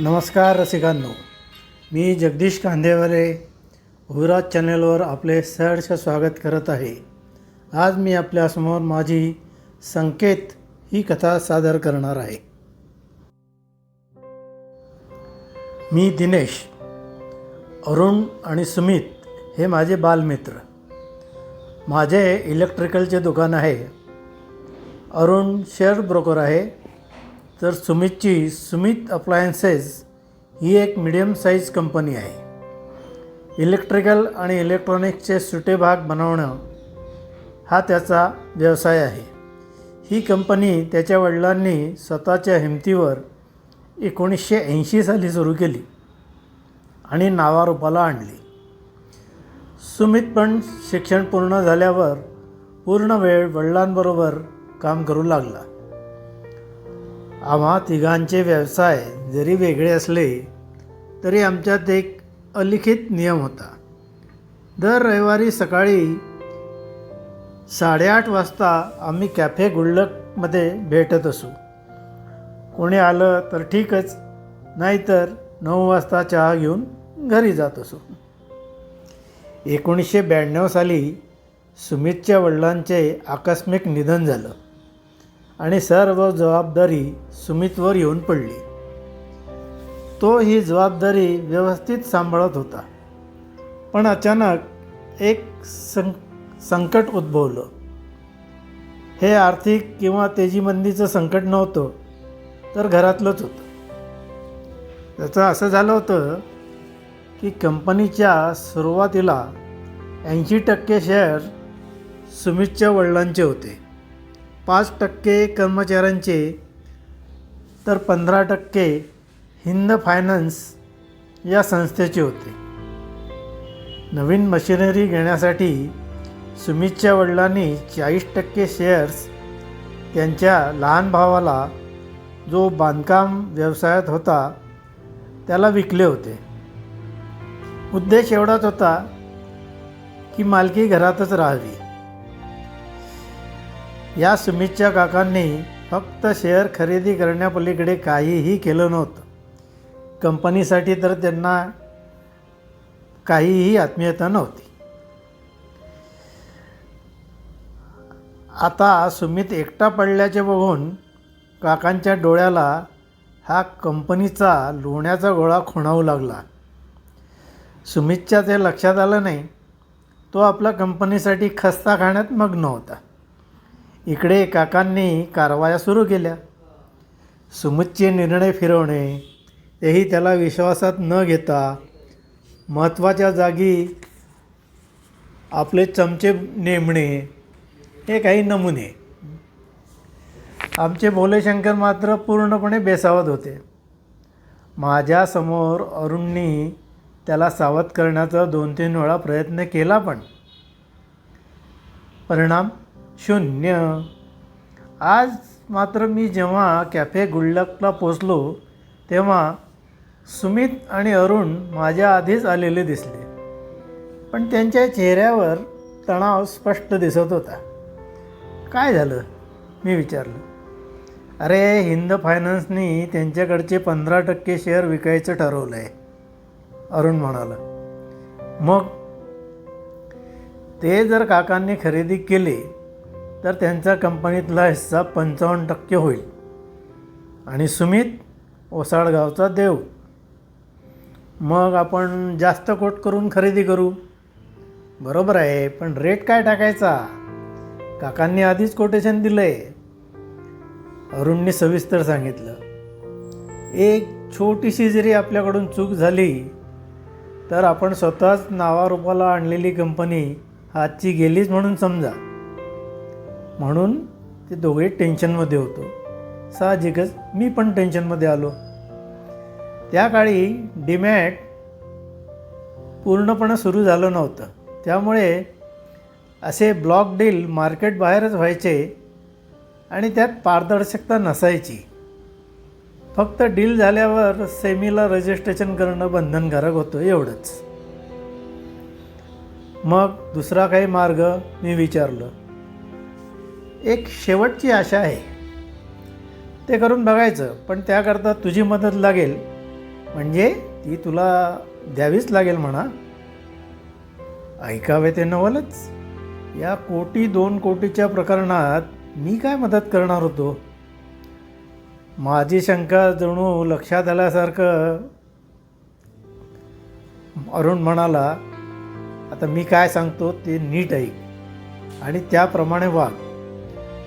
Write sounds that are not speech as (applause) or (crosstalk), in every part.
नमस्कार रसिकांनो. मी जगदीश कांदेवाले भुराज चॅनलवर आपले सहर्ष स्वागत करत आहे. आज मी आपल्यासमोर माझी संकेत ही कथा सादर करणार आहे. मी दिनेश. अरुण आणि सुमित हे माझे बालमित्र. माझे इलेक्ट्रिकलचे दुकान आहे. अरुण शेअर ब्रोकर आहे. तर सुमितची सुमित अप्लायन्सेस ही एक मिडियम साईज कंपनी आहे. इलेक्ट्रिकल आणि इलेक्ट्रॉनिक्सचे सुटे भाग बनवणं हा त्याचा व्यवसाय आहे. ही कंपनी त्याच्या वडिलांनी स्वतःच्या हिमतीवर एकोणीसशे ऐंशी साली सुरू केली आणि नावारूपाला आणली. सुमित पण शिक्षण पूर्ण झाल्यावर पूर्ण वेळ वडिलांबरोबर काम करू लागला. आम्हा तिघांचे व्यवसाय जरी वेगळे असले तरी आमच्यात एक अलिखित नियम होता. दर रविवारी सकाळी साडेआठ वाजता आम्ही कॅफे गुल्लकमध्ये भेटत असू. कोणी आलं तर ठीकच नाहीतर नऊ वाजता चहा घेऊन घरी जात असू. एकोणीसशे ब्याण्णव साली सुमितच्या वडिलांचे आकस्मिक निधन झालं. आणि सर्व जबाबदारी सुमितवर येऊन पडली. तो ही जबाबदारी व्यवस्थित सांभाळत होता. पण अचानक एक सं संकट उद्भवलं. हे आर्थिक किंवा तेजीमंदीचं संकट नव्हतं तर घरातलंच होतं. त्याचं असं झालं होतं की कंपनीच्या सुरुवातीला ऐंशी टक्के शेअर सुमितच्या वडिलांचे होते. पाच टक्के कर्मचाऱ्यांचे तर पंधरा टक्के हिंद फायनान्स या संस्थेचे होते. नवीन मशिनरी घेण्यासाठी सुमितच्या वडिलांनी चाळीस टक्के शेअर्स त्यांच्या लहान भावाला जो बांधकाम व्यवसायात होता त्याला विकले होते. उद्देश एवढाच होता की मालकी घरातच राहावी. या सुमितच्या काकांनी फक्त शेअर खरेदी करण्यापलीकडे काहीही केलं नव्हतं. कंपनीसाठी तर त्यांना काहीही आत्मीयता नव्हती. आता सुमित एकटा पडल्याचे बघून काकांच्या डोळ्याला हा कंपनीचा लोण्याचा गोळा खुणावू लागला. सुमितच्या ते लक्षात आलं नाही. तो आपल्या कंपनीसाठी खस्ता खाण्यात मग्न होता. इकडे काकांनी कारवाया सुरू केल्या. सुमितचे निर्णय फिरवणे तेही त्याला विश्वासात न घेता महत्त्वाच्या जागी आपले चमचे नेमणे हे काही नमुने. आमचे भोलेशंकर मात्र पूर्णपणे बेसावत होते. माझ्यासमोर अरुणनी त्याला सावध करण्याचा दोन तीन वेळा प्रयत्न केला पण. परिणाम? शून्य. आज मात्र मी जेव्हा कॅफे गुल्लकला पोचलो तेव्हा सुमित आणि अरुण माझ्या आधीच आलेले दिसले. पण त्यांच्या चेहऱ्यावर तणाव स्पष्ट दिसत होता. काय झालं? मी विचारलं. अरे हिंद फायनान्सनी त्यांच्याकडचे पंधरा टक्के शेअर विकायचं ठरवलं आहे अरुण म्हणाला. मग? ते जर काकांनी खरेदी केले तर त्यांचा कंपनीतला हिस्सा पंचावन्न टक्के होईल. आणि सुमित ओसाळगावचा देव. मग आपण जास्त कोट करून खरेदी करू. बरोबर आहे पण रेट काय टाकायचा? काकांनी आधीच कोटेशन दिलं आहे अरुणने सविस्तर सांगितलं. एक छोटीशी जरी आपल्याकडून चूक झाली तर आपण स्वतःच नावारूपाला आणलेली कंपनी हातची गेलीच म्हणून समजा. म्हणून ते दोघे टेन्शनमध्ये होतो. साहजिकच मी पण टेन्शनमध्ये आलो. त्या काळी डिमॅट पूर्णपणे सुरू झालं नव्हतं. त्यामुळे असे ब्लॉक डील मार्केट बाहेरच व्हायचे आणि त्यात पारदर्शकता नसायची. फक्त डील झाल्यावर सेमीला रजिस्ट्रेशन करणं बंधनकारक होतं एवढंच. मग दुसरा काही मार्ग मी विचारलं. एक शेवटची आशा आहे. ते करून बघायचं पण त्याकरता तुझी मदत लागेल. म्हणजे ती तुला द्यावीच लागेल म्हणा. ऐकावे ते नवलच. या कोटी दोन कोटीच्या प्रकरणात मी काय मदत करणार होतो? माझी शंका जणू लक्षात आल्यासारखं अरुण म्हणाला आता मी काय सांगतो ते नीट ऐक आणि त्याप्रमाणे वाग.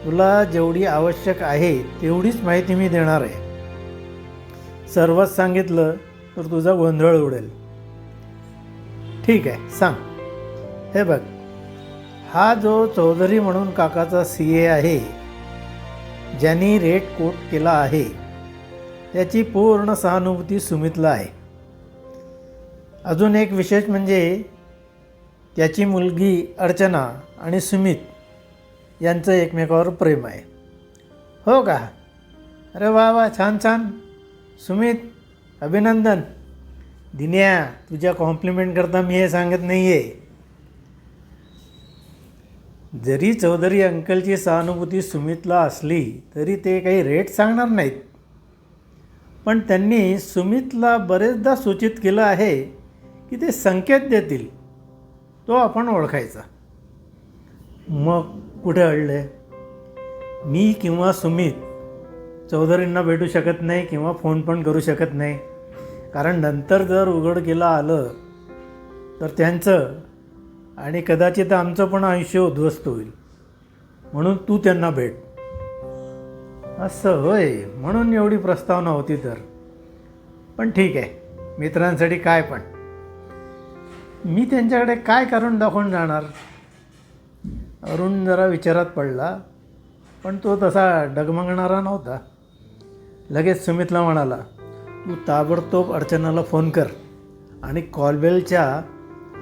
तुला जेवढी आवश्यक आहे तेवढीच माहिती मी देणार आहे. सर्वच सांगितलं तर तुझा गोंधळ उडेल. ठीक आहे सांग. हे बघ हा जो चौधरी म्हणून काकाचा सी ए आहे ज्यांनी रेट कोट केला आहे त्याची पूर्ण सहानुभूती सुमितला आहे. अजून एक विशेष म्हणजे त्याची मुलगी अर्चना आणि सुमित यांचं एकमेकावर प्रेम आहे. हो का? अरे वा वा छान छान. सुमित अभिनंदन. दिन्या तुझ्या कॉम्प्लिमेंट करता मी हे सांगत नाही आहे जरी चौधरी अंकलची सहानुभूती सुमितला असली तरी ते काही रेट सांगणार नाहीत. पण त्यांनी सुमितला बरेचदा सूचित केलं आहे की ते संकेत देतील. तो आपण ओळखायचा. मग कुठे अडले? मी किंवा सुमित चौधरींना भेटू शकत नाही किंवा फोन पण करू शकत नाही. कारण नंतर जर उघड केलं आलं तर त्यांचं आणि कदाचित आमचं पण आयुष्य उद्ध्वस्त होईल. म्हणून तू त्यांना भेट. असं होय म्हणून एवढी प्रस्तावना होती तर. पण ठीक आहे मित्रांसाठी काय पण. मी त्यांच्याकडे काय करून दाखवून जाणार? अरुण जरा विचारात पडला पण तो तसा डगमगणारा नव्हता. लगेच सुमितला म्हणाला तू ताबडतोब अर्चनाला फोन कर आणि कॉलबेलच्या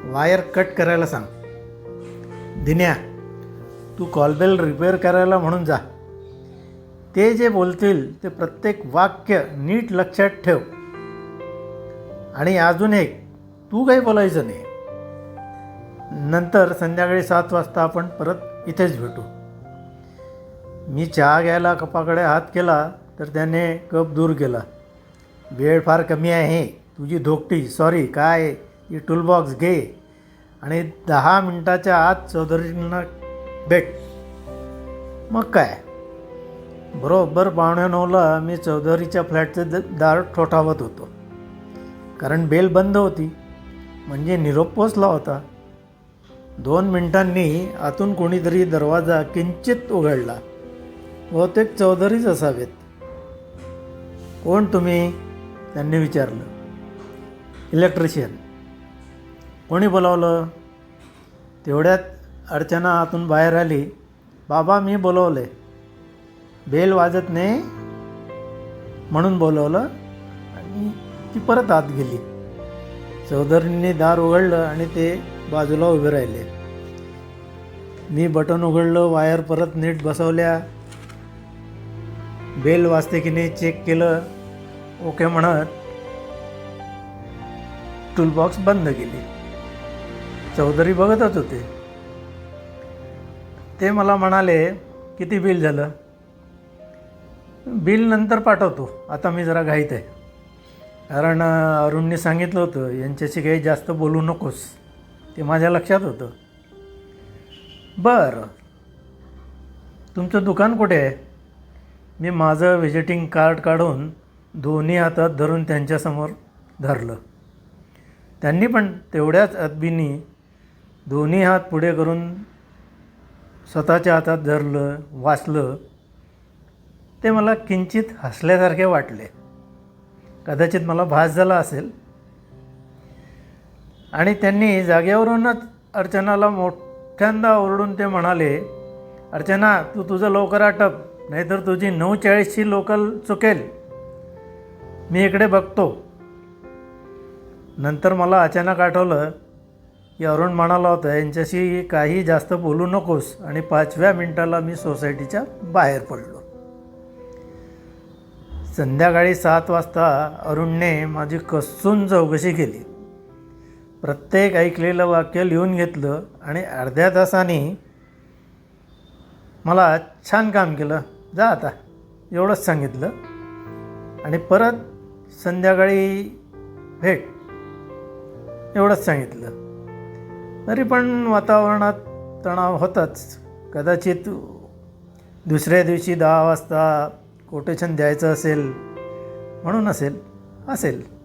वायर कट करायला सांग. दिन्या तू कॉलबेल रिपेअर करायला म्हणून जा. ते जे बोलतील ते प्रत्येक वाक्य नीट लक्षात ठेव. आणि अजून एक तू काही बोलायचं नाही. नंतर संध्याकाळी सात वाजता आपण परत इथेच भेटू. मी चहा घ्यायला कपाकडे हात केला तर त्याने कप दूर केला. वेळ फार कमी आहे. तुझी धोकटी सॉरी काय? ही टूलबॉक्स घे. आणि दहा मिनटाच्या आत चौधरींना भेट. मग काय? बरोबर पावणे नऊला मी चौधरीच्या फ्लॅटचं द दार ठोठावत होतो. कारण बेल बंद होती. म्हणजे निरोप पोचला होता. दोन मिनिटांनी आतून कोणीतरी दरवाजा किंचित उघडला. बहुतेक चौधरीच असावेत. कोण तुम्ही? त्यांनी विचारलं. इलेक्ट्रिशियन. कोणी बोलावलं? तेवढ्यात अर्चना आतून बाहेर आली. बाबा मी बोलवले. बेल वाजत नाही म्हणून बोलवलं आणि ती परत आत गेली. चौधरींनी दार उघडलं आणि ते बाजूला उभे राहिले. मी बटन उघडलं वायर परत नीट बसवल्या. बेल वाजते की नाही चेक केलं. ओके म्हणत टूलबॉक्स बंद केली. चौधरी बघतच होते. ते मला म्हणाले किती बिल झालं? बिल नंतर पाठवतो. आता मी जरा घाईत आहे. कारण अरुणने सांगितलं होतं यांच्याशी काही जास्त बोलू नकोस. ते माझ्या लक्षात होतं. बरं. तुमचं दुकान कुठे आहे? मी माझं व्हिजिटिंग कार्ड काढून दोन्ही हातात धरून त्यांच्यासमोर धरलं. त्यांनी पण तेवढ्याच अदबीनी दोन्ही हात पुढे करून स्वतःच्या हातात धरलं वाचलं. ते मला किंचित हसल्यासारखे वाटले. कदाचित मला भास झाला असेल. आणि त्यांनी जागेवरूनच अर्चनाला मोठ्यांदा ओरडून ते म्हणाले अर्चना तू तुझं लवकर आटप नाहीतर तुझी नऊ चाळीसची लोकल चुकेल. मी इकडे बघतो. नंतर मला अचानक आठवलं की अरुण म्हणाला होता यांच्याशी काही जास्त बोलू नकोस आणि पाचव्या मिनिटाला मी सोसायटीच्या बाहेर पडलो. संध्याकाळी सात वाजता अरुणने माझी कसून चौकशी केली. प्रत्येक ऐकलेलं वाक्य लिहून घेतलं आणि अर्ध्या तासाने मला छान काम केलं. जा आता. एवढंच सांगितलं. आणि परत संध्याकाळी भेट. एवढंच सांगितलं. तरी पण वातावरणात तणाव होताच. कदाचित दुसऱ्या दिवशी दहा वाजता कोटेशन द्यायचं असेल म्हणून असेल असेल.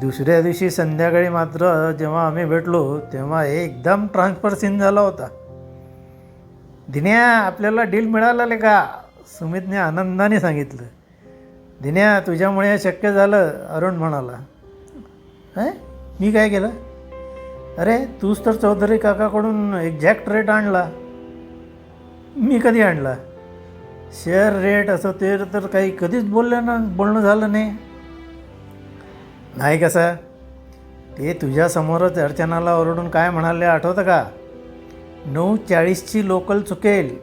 दुसऱ्या दिवशी संध्याकाळी मात्र जेव्हा आम्ही भेटलो तेव्हा एकदम ट्रान्सफर सीन झाला होता. दिन्या आपल्याला डील मिळालं का? सुमितने आनंदाने सांगितलं. दिन्या तुझ्यामुळे हे शक्य झालं अरुण म्हणाला. काय मी काय केलं? अरे तूच तर चौधरी काकाकडून एक्झॅक्ट रेट आणला. मी कधी आणला? शेअर रेट असं ते तर काही कधीच बोललं ना बोलणं झालं नाही. नाही कसं? ते तुझ्यासमोरच अर्चनाला ओरडून काय म्हणाले आठवतं का? नऊ चाळीसची लोकल चुकेल.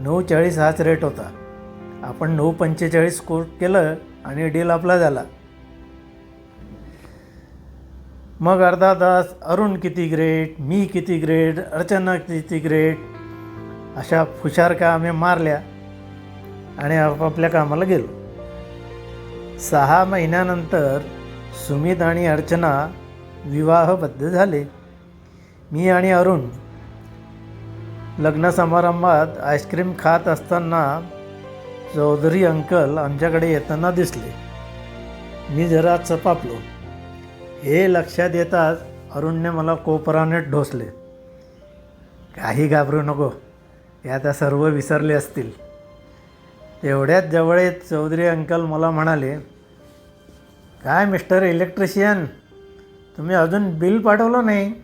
नऊ चाळीस हाच रेट होता. आपण नऊ पंचेचाळीस कोट केलं आणि डील आपला झाला. मग अर्धा तास अरुण किती ग्रेट मी किती ग्रेट अर्चना किती ग्रेट अशा फुशारका आम्ही मारल्या आणि आपापल्या कामाला गेलो. सहा महिन्यानंतर सुमित आणि अर्चना विवाहबद्ध झाले. मी आणि अरुण लग्न समारंभात आईस्क्रीम खात असताना चौधरी अंकल आमच्याकडे येताना दिसले. मी जरा चपापलो. हे लक्षात येताच अरुणने मला कोपराने ढोसले. काही घाबरू नको. या आता सर्व विसरले असतील. तेवढ्यात जवळ चौधरी अंकल मला म्हणाले काय मिस्टर इलेक्ट्रिशियन? तुम्ही अजून बिल पाठवलं नाही.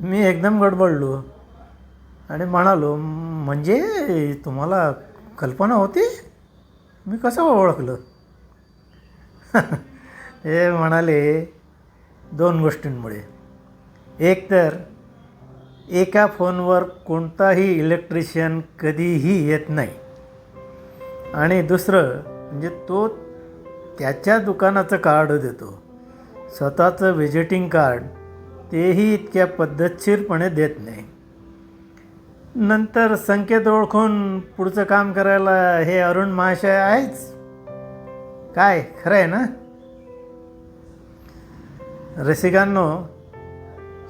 मी एकदम गडबडलो. आणि म्हणालो म्हणजे तुम्हाला कल्पना होती? मी कसं ओळखलं? (laughs) हे म्हणाले दोन गोष्टींमुळे. एक तर एका फोनवर कोणताही इलेक्ट्रिशियन कधीही येत नाही. आणि दुसरं म्हणजे तो त्याच्या दुकानाचं कार्ड देतो. स्वतःचं व्हिजिटिंग कार्ड तेही इतक्या पद्धतशीरपणे देत नाही. नंतर संकेत ओळखून पुढचं काम करायला हे अरुण महाशय आहेच? काय खरं आहे ना? रसिकांनो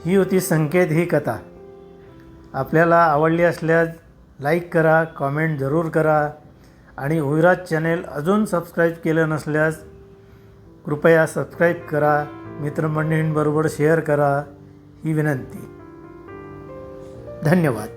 ही होती संकेत ही कथा. आपल्याला आवडली असल्यास लाईक करा कॉमेंट जरूर करा. आणि उविराज चॅनेल अजून सबस्क्राईब केलं नसल्यास कृपया सबस्क्राईब करा. मित्रमंडळींबरोबर शेअर करा. ही विनंती. धन्यवाद.